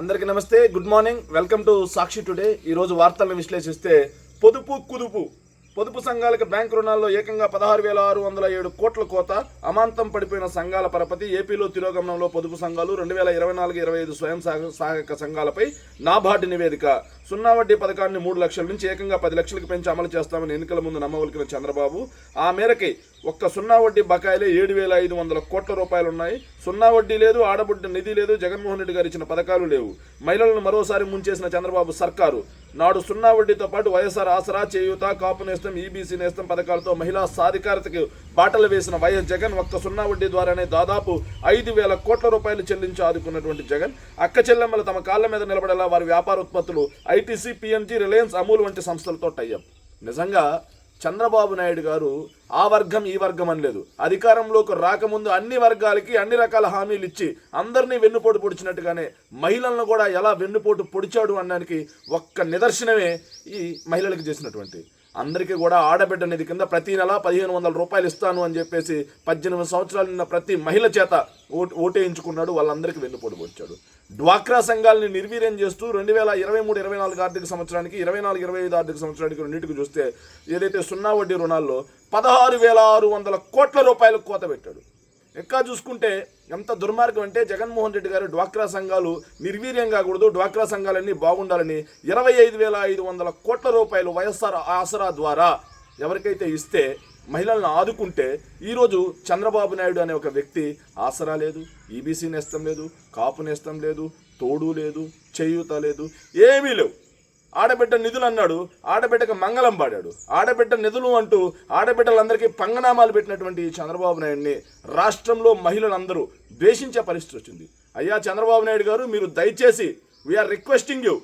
అందరికీ నమస్తే good morning welcome to Sakshi today ఈరోజు వార్తలను విశ్లేషిస్తే పొదుపు కుదుపు. పొదుపు సంఘాలకు బ్యాంకు రుణాల్లో ఏకంగా పదహారు వేల ఆరు వందల ఏడు కోట్ల కోత అమాంతం పడిపోయిన సంఘాల పరపతి ఏపీలో తిరోగమనంలో పొదుపు సంఘాలు రెండు వేల ఇరవై నాలుగు ఇరవై ఐదు స్వయం సహాయక సంఘాలపై నాబార్డు నివేదిక. సున్నా వడ్డీ పథకాన్ని మూడు లక్షల నుంచి ఏకంగా పది లక్షలకు పెంచి అమలు చేస్తామని ఎన్నికల ముందు నమ్మవలికిన చంద్రబాబు. ఆ మేరకి ఒక్క సున్నా వడ్డీ బకాయిలే ఏడు వేల ఐదు వందల కోట్ల రూపాయలు ఉన్నాయి. సున్నా వడ్డీ లేదు ఆడబుడ్డ నిధి లేదు జగన్మోహన్ రెడ్డి గారు ఇచ్చిన పథకాలు లేవు. మహిళలను మరోసారి ముంచేసిన చంద్రబాబు సర్కారు. నాడు సున్నా వడ్డీతో పాటు వైఎస్ఆర్ ఆసరా చేయూత కాపు నేస్తం ఈబీసీ నేస్తం పథకాలతో మహిళా సాధికారతకు బాటలు వేసిన వైఎస్ జగన్ ఒక్క సున్నా వడ్డీ ద్వారానే దాదాపు ఐదు వేల కోట్ల రూపాయలు చెల్లించి ఆదుకున్నటువంటి జగన్. అక్క చెల్లెమ్మలు తమ కాళ్ళ మీద నిలబడేలా వారి వ్యాపార ఉత్పత్తులు ఐటీసీ పిఎంజీ రిలయన్స్ అమూల్ వంటి సంస్థలతో టైఅప్ నిజంగా చంద్రబాబు నాయుడు గారు ఆ వర్గం ఈ వర్గం అని లేదు అధికారంలోకి రాకముందు అన్ని వర్గాలకి అన్ని రకాల హామీలు ఇచ్చి అందరినీ వెన్నుపోటు పొడిచినట్టుగానే మహిళలను కూడా ఎలా వెన్నుపోటు పొడిచాడు అనడానికి ఒక్క నిదర్శనమే ఈ మహిళలకు చేసినటువంటి అందరికీ కూడా ఆడబిడ్డ నిధి కింద ప్రతి నెల పదిహేను వందల రూపాయలు ఇస్తాను అని చెప్పేసి పద్దెనిమిది సంవత్సరాలు ఉన్న ప్రతి మహిళ చేత ఓటు ఓటేయించుకున్నాడు వాళ్ళందరికీ వెన్నుపోటు వచ్చాడు. డ్వాక్రా సంఘాలని నిర్వీర్యం చేస్తూ రెండు వేల ఇరవై మూడు ఇరవై నాలుగు ఆర్థిక సంవత్సరానికి ఇరవై నాలుగు ఇరవై ఐదు ఆర్థిక సంవత్సరానికి రెండింటికి చూస్తే ఏదైతే సున్నా వడ్డీ రుణాల్లో పదహారు వేల ఆరు వందల కోట్ల రూపాయలకు కోత పెట్టాడు. ఇంకా చూసుకుంటే ఎంత దుర్మార్గం అంటే జగన్మోహన్ రెడ్డి గారు డ్వాక్రా సంఘాలు నిర్వీర్యం కాకూడదు. డ్వాక్రా సంఘాలన్నీ బాగుండాలని ఇరవై ఐదు వేల ఐదు వందల కోట్ల రూపాయలు వైఎస్ఆర్ ఆసరా ద్వారా ఎవరికైతే ఇస్తే మహిళలను ఆదుకుంటే ఈరోజు చంద్రబాబు నాయుడు అనే ఒక వ్యక్తి ఆసరా లేదు ఈబీసీ నేస్తం లేదు కాపు నేస్తం లేదు తోడు లేదు చేయూత లేదు ఏమీ లేవు. ఆడబిడ్డ నిధులు అన్నాడు ఆడబిడ్డకు మంగళం పాడాడు. ఆడబిడ్డ నిధులు అంటూ ఆడబిడ్డలందరికీ పంగనామాలు పెట్టినటువంటి చంద్రబాబు నాయుడిని రాష్ట్రంలో మహిళలందరూ ద్వేషించే పరిస్థితి వచ్చింది. అయ్యా చంద్రబాబు నాయుడు గారు మీరు దయచేసి వీఆర్ రిక్వెస్టింగ్ యూ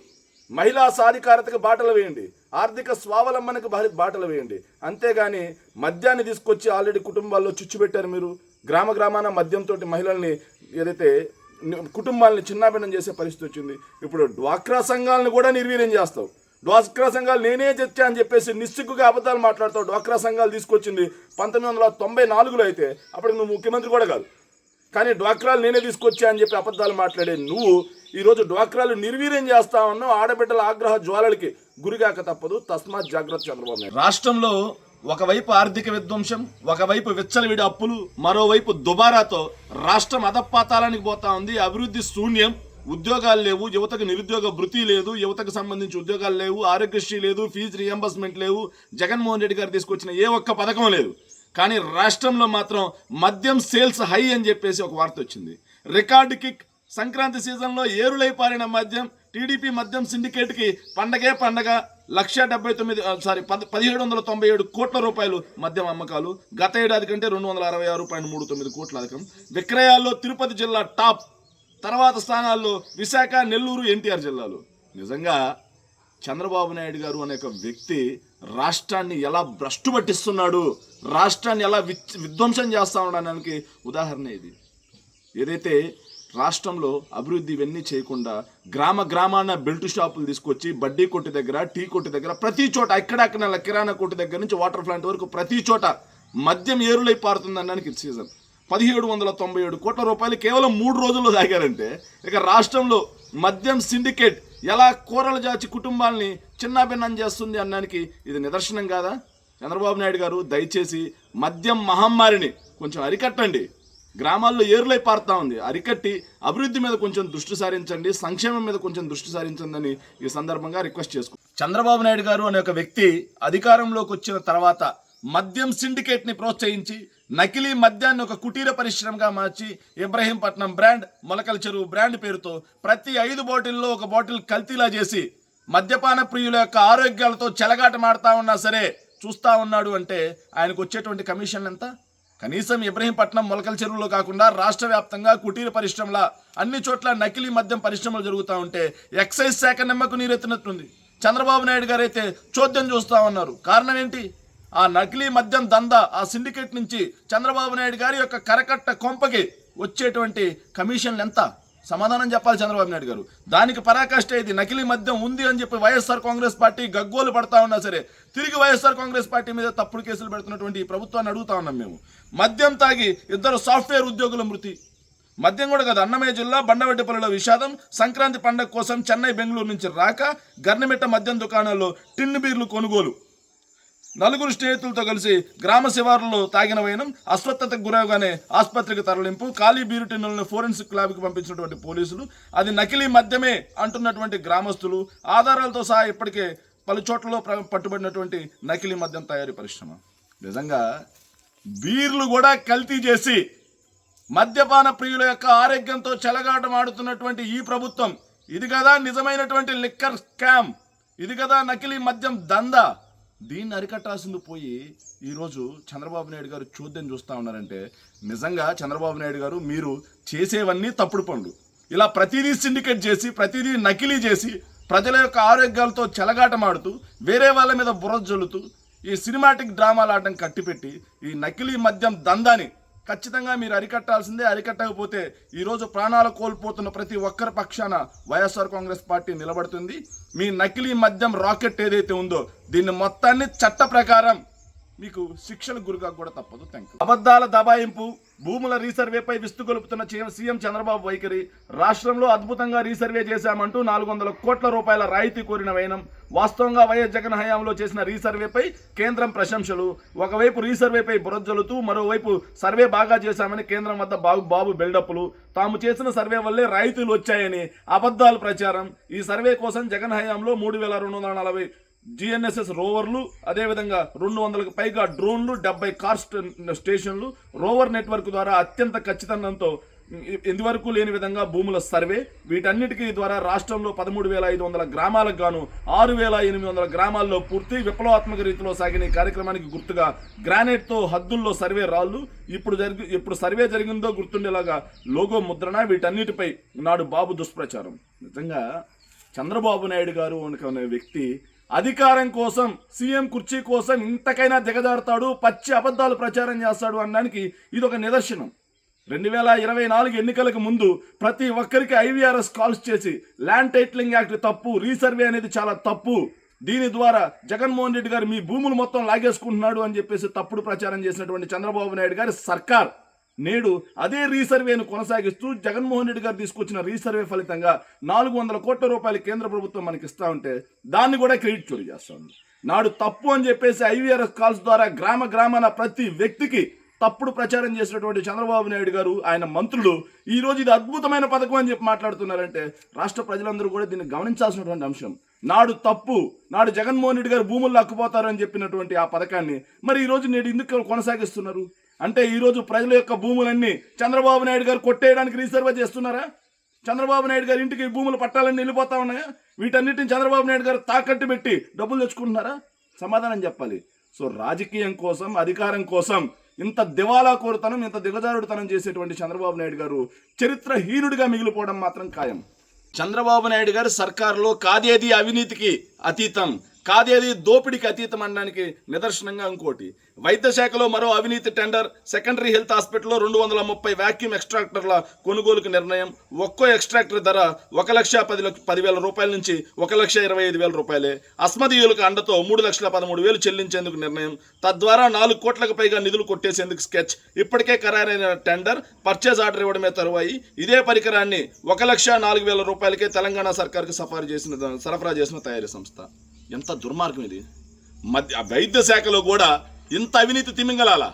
మహిళా సాధికారతకు బాటలు వేయండి ఆర్థిక స్వావలంబనకు బాటలు వేయండి. అంతేగాని మద్యాన్ని తీసుకొచ్చి ఆల్రెడీ కుటుంబాల్లో చుచ్చు పెట్టారు మీరు. గ్రామ గ్రామాన మద్యంతో మహిళల్ని ఏదైతే కుటుంబాలను చిన్నాభిన్నం చేసే పరిస్థితి వచ్చింది. ఇప్పుడు డ్వాక్రా సంఘాలను కూడా నిర్వీర్యం చేస్తావు. డ్వాక్రా సంఘాలు నేనే తెచ్చా అని చెప్పేసి నిస్సిగ్గుగా అబద్ధాలు మాట్లాడతావు. డ్వాక్రా సంఘాలు తీసుకొచ్చింది పంతొమ్మిది వందల తొంభై నాలుగులో అయితే. అప్పుడు నువ్వు ముఖ్యమంత్రి కూడా కాదు. కానీ డ్వాక్రాలు నేనే తీసుకొచ్చా అని చెప్పి అబద్ధాలు మాట్లాడే నువ్వు ఈరోజు డ్వాక్రాలు నిర్వీర్యం చేస్తా ఉన్నావు ఆడబిడ్డల ఆగ్రహ జ్వాలలకి గురిగాక తప్పదు. తస్మాత్ జాగ్రత్త చంద్రబాబు రాష్ట్రంలో ఒకవైపు ఆర్థిక విధ్వంసం ఒకవైపు విచ్చలవిడి అప్పులు మరోవైపు దుబారాతో రాష్ట్రం అధపాతాలానికి పోతా ఉంది. అభివృద్ధి శూన్యం. ఉద్యోగాలు లేవు. యువతకు నిరుద్యోగ భృతి లేదు. యువతకు సంబంధించి ఉద్యోగాలు లేవు. ఆరోగ్యశ్రీ లేదు. ఫీజు రియంబర్స్మెంట్ లేవు. జగన్మోహన్ రెడ్డి గారు తీసుకొచ్చిన ఏ ఒక్క పథకం లేదు. కానీ రాష్ట్రంలో మాత్రం మద్యం సేల్స్ హై అని చెప్పేసి ఒక వార్త వచ్చింది. Record kick. సంక్రాంతి సీజన్లో ఏరులై పారిన మద్యం టీడీపీ మద్యం సిండికేట్కి పండగే పండగ లక్ష డెబ్బై తొమ్మిది సారీ పది పదిహేడు వందల తొంభై ఏడు కోట్ల రూపాయలు మద్యం అమ్మకాలు. గత ఏడాది కంటే రెండు వందల అరవై ఆరు పాయింట్ మూడు తొమ్మిది కోట్ల అధికం. విక్రయాల్లో తిరుపతి జిల్లా టాప్. తర్వాత స్థానాల్లో విశాఖ నెల్లూరు ఎన్టీఆర్ జిల్లాలు. నిజంగా చంద్రబాబు నాయుడు గారు అనే ఒక వ్యక్తి రాష్ట్రాన్ని ఎలా భ్రష్టు పట్టిస్తున్నాడు రాష్ట్రాన్ని ఎలా విధ్వంసం చేస్తా ఉండడానికి ఉదాహరణ ఇది. ఏదైతే రాష్ట్రంలో అభివృద్ధి ఇవన్నీ చేయకుండా గ్రామ గ్రామాన బెల్ట్ షాపులు తీసుకొచ్చి బడ్డీ కొట్టు దగ్గర టీ కొట్టు దగ్గర ప్రతి చోట ఎక్కడెక్కడ కిరాణా కొట్టు దగ్గర నుంచి వాటర్ ప్లాంట్ వరకు ప్రతి చోట మద్యం ఏరులై పారుతుంది అనడానికి సీజన్. పదిహేడు వందల తొంభై ఏడు కోట్ల రూపాయలు కేవలం మూడు రోజుల్లో తాగారంటే ఇక రాష్ట్రంలో మద్యం సిండికేట్ ఎలా కూరలు జాచి కుటుంబాల్ని చిన్నాభిన్నం చేస్తుంది అనడానికి ఇది నిదర్శనం కాదా? చంద్రబాబు నాయుడు గారు దయచేసి మద్యం మహమ్మారిని కొంచెం అరికట్టండి. గ్రామాల్లో ఏరులై పారుతా ఉంది. అరికట్టి అభివృద్ధి మీద కొంచెం దృష్టి సారించండి సంక్షేమం మీద కొంచెం దృష్టి సారించండి అని ఈ సందర్భంగా రిక్వెస్ట్ చేసుకు చంద్రబాబు నాయుడు గారు అనే ఒక వ్యక్తి అధికారంలోకి వచ్చిన తర్వాత మద్యం సిండికేట్ని ప్రోత్సహించి నకిలీ మద్యాన్ని ఒక కుటీర పరిశ్రమగా మార్చి ఇబ్రహీంపట్నం బ్రాండ్ మొలకల చెరువు బ్రాండ్ పేరుతో ప్రతి ఐదు బాటిల్లో ఒక బాటిల్ కల్తీలా చేసి మద్యపాన ప్రియుల యొక్క ఆరోగ్యాలతో చెలగాటమాడుతా ఉన్నా సరే చూస్తా ఉన్నాడు అంటే ఆయనకు వచ్చేటువంటి కమిషన్ ఎంత? కనీసం ఇబ్రహీంపట్నం మొలకల చెరువులో కాకుండా రాష్ట్ర వ్యాప్తంగా కుటీర పరిశ్రమల అన్ని చోట్ల నకిలీ మద్యం పరిశ్రమలు జరుగుతూ ఉంటే ఎక్సైజ్ శాఖ నిమ్మకు నీరెత్తినట్టుంది చంద్రబాబు నాయుడు గారు అయితే చోద్యం చూస్తా ఉన్నారు. కారణం ఏంటి? ఆ నకిలీ మద్యం దందా ఆ సిండికేట్ నుంచి చంద్రబాబు నాయుడు గారి యొక్క కరకట్ట కొంపకి వచ్చేటువంటి కమిషన్లు ఎంత? సమాధానం చెప్పాలి చంద్రబాబు నాయుడు గారు. దానికి పరాకాష్ట ఇది. నకిలీ మద్యం ఉంది అని చెప్పి వైఎస్ఆర్ కాంగ్రెస్ పార్టీ గగ్గోలు పడతా ఉన్నా సరే తిరిగి వైఎస్ఆర్ కాంగ్రెస్ పార్టీ మీద తప్పుడు కేసులు పెడుతున్నటువంటి ఈ ప్రభుత్వాన్ని అడుగుతా ఉన్నాం మేము. మద్యం తాగి ఇద్దరు సాఫ్ట్వేర్ ఉద్యోగుల మృతి. మద్యం కూడా కాదు అన్నమయ్య జిల్లా బండవడ్డిపల్లిలో విషాదం. సంక్రాంతి పండగ కోసం చెన్నై బెంగళూరు నుంచి రాక గర్నమిట్ట మద్యం దుకాణాల్లో టిన్ను బీర్లు కొనుగోలు. నలుగురు స్నేహితులతో కలిసి గ్రామ శివారులో తాగిన వైనం అస్వస్థతకు గురవగానే ఆసుపత్రికి తరలింపు ఖాళీ బీరు ఫోరెన్సిక్ ల్యాబ్కి పంపించినటువంటి పోలీసులు అది నకిలీ మద్యమే అంటున్నటువంటి గ్రామస్తులు ఆధారాలతో సహా ఇప్పటికే పలు చోట్లలో పట్టుబడినటువంటి నకిలీ మద్యం తయారీ పరిశ్రమ. నిజంగా బీర్లు కూడా కల్తీ చేసి మద్యపాన ప్రియుల యొక్క ఆరోగ్యంతో చెలగాటమాడుతున్నటువంటి ఈ ప్రభుత్వం ఇది కదా నిజమైనటువంటి లిక్కర్ స్కామ్ ఇది కదా నకిలీ మద్యం దందా. దీన్ని అరికట్టాల్సింది పోయి ఈరోజు చంద్రబాబు నాయుడు గారు చూద్దాం చూస్తా ఉన్నారంటే నిజంగా చంద్రబాబు నాయుడు గారు మీరు చేసేవన్నీ తప్పుడు పనులు. ఇలా ప్రతిదీ సిండికేట్ చేసి ప్రతిదీ నకిలీ చేసి ప్రజల యొక్క ఆరోగ్యాలతో చెలగాటమాడుతూ వేరే వాళ్ళ మీద బుర్ర జల్లుతూ ఈ సినిమాటిక్ డ్రామాలు ఆడడం కట్టిపెట్టి ఈ నకిలీ మద్యం దందాని ఖచ్చితంగా మీరు అరికట్టాల్సిందే అరికట్టకపోతే ఈరోజు ప్రాణాలు కోల్పోతున్న ప్రతి ఒక్కరి పక్షాన వైఎస్ఆర్ కాంగ్రెస్ పార్టీ నిలబడుతుంది. మీ నకిలీ మద్యం రాకెట్ ఏదైతే ఉందో దీన్ని మొత్తాన్ని చట్ట ప్రకారం మీకు శిక్షలు గురిగా కూడా తప్పదు. థ్యాంక్ యూ అబద్ధాల దబాయింపు భూముల రీసర్వేపై విస్తుగొలుపుతున్న సీఎం చంద్రబాబు వైఖరి రాష్ట్రంలో అద్భుతంగా రీసర్వే చేశామంటూ నాలుగు వందల కోట్ల రూపాయల రాయితీ కోరిన వైనం వాస్తవంగా వైఎస్ జగన్ హయాంలో చేసిన రీసర్వేపై కేంద్రం ప్రశంసలు. ఒకవైపు రీసర్వేపై బురజలుతూ మరోవైపు సర్వే బాగా చేశామని కేంద్రం వద్ద బాబు బాబు బిల్డప్లు. తాము చేసిన సర్వే వల్లే రాయితీలు వచ్చాయని అబద్ధాలు ప్రచారం. ఈ సర్వే కోసం జగన్ హయాంలో మూడు వేల రెండు వందల నలభై జిఎన్ఎస్ఎస్ రోవర్లు అదేవిధంగా రెండు వందలకు పైగా డ్రోన్లు డెబ్బై కార్ స్టేషన్లు. రోవర్ నెట్వర్క్ ద్వారా అత్యంత ఖచ్చితంతో ఇంతవరకు లేని విధంగా భూముల సర్వే. వీటన్నిటికీ ద్వారా రాష్ట్రంలో పదమూడు వేల ఐదు వందల గ్రామాలకు గాను ఆరు వేల ఎనిమిది వందల గ్రామాల్లో పూర్తి విప్లవాత్మక రీతిలో సాగిన ఈ కార్యక్రమానికి గుర్తుగా గ్రానైట్తో హద్దుల్లో సర్వే రాళ్ళు. ఇప్పుడు జరిగి ఇప్పుడు సర్వే జరిగిందో గుర్తుండేలాగా లోగో ముద్రణ వీటన్నిటిపై నాడు బాబు దుష్ప్రచారం. నిజంగా చంద్రబాబు నాయుడు గారు అనే వ్యక్తి అధికారం కోసం సీఎం కుర్చీ కోసం ఇంతకైనా దిగజారుతాడు పచ్చి అబద్ధాలు ప్రచారం చేస్తాడు అనడానికి ఇది ఒక నిదర్శనం. రెండు వేల ఇరవై నాలుగు ఎన్నికలకు ముందు ప్రతి ఒక్కరికి ఐవీఆర్ఎస్ కాల్స్ చేసి ల్యాండ్ టైటిలింగ్ యాక్ట్ తప్పు రీసర్వే అనేది చాలా తప్పు. దీని ద్వారా జగన్మోహన్ రెడ్డి గారు మీ భూములు మొత్తం లాగేసుకుంటున్నాడు అని చెప్పేసి తప్పుడు ప్రచారం చేసినటువంటి చంద్రబాబు నాయుడు గారి సర్కార్. నేడు అదే రీసర్వేను కొనసాగిస్తూ జగన్మోహన్ రెడ్డి గారు తీసుకొచ్చిన రీసర్వే ఫలితంగా నాలుగు వందల కోట్ల రూపాయలు కేంద్ర ప్రభుత్వం మనకి ఇస్తా ఉంటే దాన్ని కూడా క్రెడిట్ చోరీ చేస్తుంది నాడు తప్పు అని చెప్పేసి ఐవీఆర్ఎస్ కాల్స్ ద్వారా గ్రామ గ్రామాన ప్రతి వ్యక్తికి తప్పుడు ప్రచారం చేసినటువంటి చంద్రబాబు నాయుడు గారు ఆయన మంత్రులు ఈ రోజు ఇది అద్భుతమైన పథకం అని చెప్పి మాట్లాడుతున్నారంటే రాష్ట్ర ప్రజలందరూ కూడా దీన్ని గమనించాల్సినటువంటి అంశం. నాడు తప్పు నాడు జగన్మోహన్ రెడ్డి గారు భూములు లాక్కుపోతారని చెప్పినటువంటి ఆ పథకాన్ని మరి ఈ రోజు నేడు ఎందుకు కొనసాగిస్తున్నారు? అంటే ఈరోజు ప్రజల యొక్క భూములన్నీ చంద్రబాబు నాయుడు గారు కొట్టేయడానికి రీసర్వే చేస్తున్నారా? చంద్రబాబు నాయుడు గారి ఇంటికి భూములు పట్టాలని వెళ్ళిపోతా ఉన్నాయా? వీటన్నిటిని చంద్రబాబు నాయుడు గారు తాకట్టు పెట్టి డబ్బులు తెచ్చుకుంటున్నారా? సమాధానం చెప్పాలి. సో రాజకీయం కోసం అధికారం కోసం ఇంత దివాలా కోరుతనం ఇంత దిగజారుడుతనం చేసేటువంటి చంద్రబాబు నాయుడు గారు చరిత్రహీనుడిగా మిగిలిపోవడం మాత్రం ఖాయం. చంద్రబాబు నాయుడు గారు సర్కారులో కాదేది అవినీతికి అతీతం. కాదేది దోపిడికి అతీతం అనడానికి నిదర్శనంగా ఇంకోటి. వైద్య శాఖలో మరో అవినీతి టెండర్ సెకండరీ హెల్త్ హాస్పిటల్లో రెండు వందల ముప్పై వ్యాక్యూమ్ ఎక్స్ట్రాక్టర్ల కొనుగోలుకు నిర్ణయం. ఒక్కో ఎక్స్ట్రాక్టర్ ధర ఒక లక్ష పది పదివేల రూపాయల నుంచి ఒక లక్ష ఇరవై ఐదు వేల రూపాయలే. అస్మదీయులకు అండతో మూడు లక్షల పదమూడు వేలు చెల్లించేందుకు నిర్ణయం. తద్వారా నాలుగు కోట్లకు పైగా నిధులు కొట్టేసేందుకు స్కెచ్. ఇప్పటికే ఖరారైన టెండర్ పర్చేజ్ ఆర్డర్ ఇవ్వడమే తరువాయి. ఇదే పరికరాన్ని ఒక లక్ష నాలుగు వేల రూపాయలకే తెలంగాణ సర్కార్కు సఫారీ చేసిన సరఫరా చేసిన తయారీ సంస్థ. ఎంత దుర్మార్గం ఇది. మధ్య వైద్య శాఖలో కూడా ఇంత అవినీతి తిమింగలాల?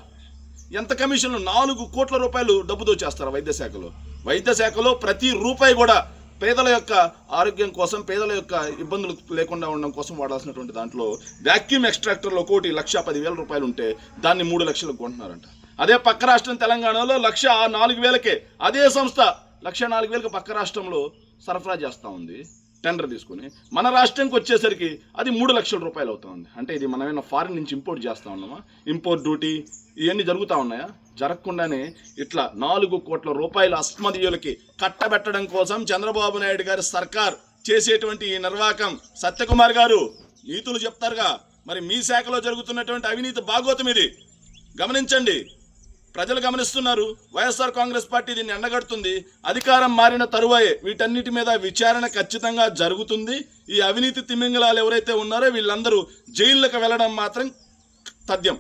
ఎంత కమిషన్లు నాలుగు కోట్ల రూపాయలు డబ్బు దోచేస్తారు వైద్య శాఖలో? వైద్య శాఖలో ప్రతి రూపాయి కూడా పేదల యొక్క ఆరోగ్యం కోసం పేదల యొక్క ఇబ్బందులు లేకుండా ఉండడం కోసం వాడాల్సినటువంటి దాంట్లో వ్యాక్యూమ్ ఎక్స్ట్రాక్టర్లో కోటి లక్ష పదివేల రూపాయలు ఉంటే దాన్ని మూడు లక్షలకు కొంటున్నారంట. అదే పక్క రాష్ట్రం తెలంగాణలో లక్ష నాలుగు వేలకే అదే సంస్థ లక్ష నాలుగు వేలకు పక్క రాష్ట్రంలో సరఫరా చేస్తూ ఉంది. టెండర్ తీసుకుని మన రాష్ట్రానికి వచ్చేసరికి అది మూడు లక్షల రూపాయలు అవుతుంది. అంటే ఇది మనమేమైనా ఫారిన్ నుంచి ఇంపోర్ట్ చేస్తా ఉన్నామా? ఇంపోర్ట్ డ్యూటీ ఇవన్నీ జరుగుతూ ఉన్నాయా? జరగకుండానే ఇట్లా నాలుగు కోట్ల రూపాయల అస్మదీయులకి కట్టబెట్టడం కోసం చంద్రబాబు నాయుడు గారి సర్కార్ చేసేటువంటి ఈ నిర్వాకం. సత్యకుమార్ గారు నీతులు చెప్తారుగా. మరి మీ శాఖలో జరుగుతున్నటువంటి అవినీతి భాగోతం ఇది. గమనించండి. ప్రజలు గమనిస్తున్నారు వైఎస్ఆర్ కాంగ్రెస్ పార్టీ దీన్ని ఎండగడుతుంది అధికారం మారిన తరువాయే వీటన్నిటి మీద విచారణ ఖచ్చితంగా జరుగుతుంది. ఈ అవినీతి తిమింగలాలు ఎవరైతే ఉన్నారో వీళ్ళందరూ జైళ్ళకు వెళ్ళడం మాత్రం తథ్యం.